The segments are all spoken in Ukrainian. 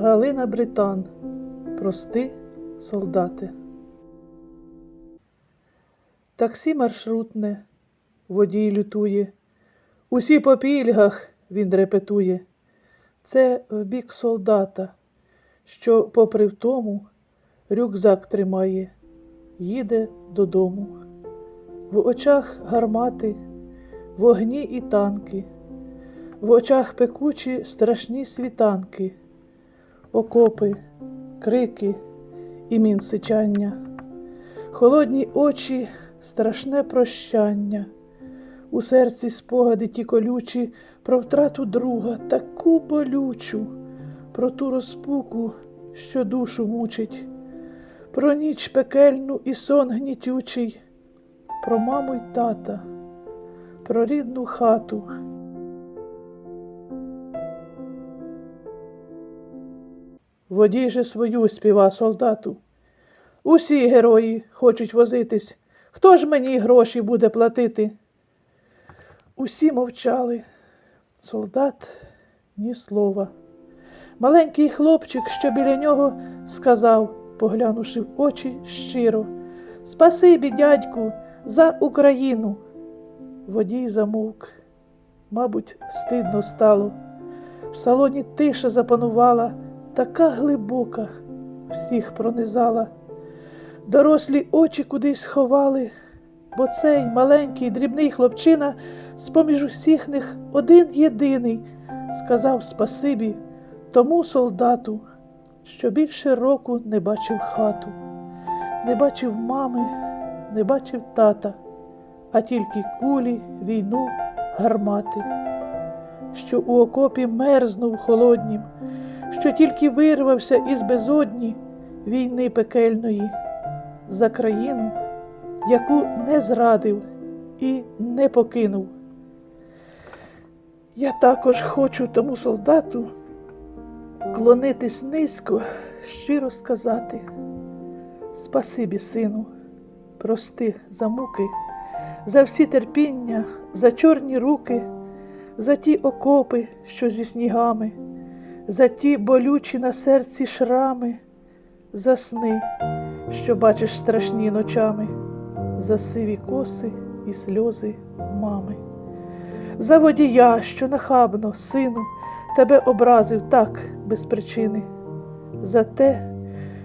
Галина Британ. Прости, солдати. Таксі маршрутне, водій лютує. Усі по пільгах він репетує. Це в бік солдата, що, попри втому, рюкзак тримає, їде додому. В очах гармати, вогні і танки, в очах пекучі страшні світанки, окопи, крики і мінсичання, холодні очі, страшне прощання, у серці спогади ті колючі про втрату друга, таку болючу, про ту розпуку, що душу мучить, про ніч пекельну і сон гнітючий, про маму й тата, про рідну хату. Водій же свою співа солдату. Усі герої хочуть возитись. Хто ж мені гроші буде платити? Усі мовчали. Солдат ні слова. Маленький хлопчик, що біля нього, сказав, поглянувши в очі щиро. Спасибі, дядьку, за Україну. Водій замовк. Мабуть, стидно стало. В салоні тиша запанувала, така глибока, всіх пронизала. Дорослі очі кудись ховали, бо цей маленький дрібний хлопчина з-поміж усіх них один єдиний сказав спасибі тому солдату, що більше року не бачив хату, не бачив мами, не бачив тата, а тільки кулі, війну, гармати, що у окопі мерзнув холоднім, що тільки вирвався із безодні війни пекельної за країну, яку не зрадив і не покинув. Я також хочу тому солдату клонитись низько, щиро сказати. Спасибі, сину, прости за муки, за всі терпіння, за чорні руки, за ті окопи, що зі снігами, за ті болючі на серці шрами, за сни, що бачиш страшні ночами, за сиві коси і сльози мами, за водія, що нахабно, сину, тебе образив так без причини, за те,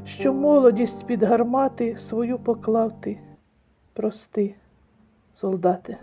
що молодість під гармати свою поклав ти. Прости, солдате.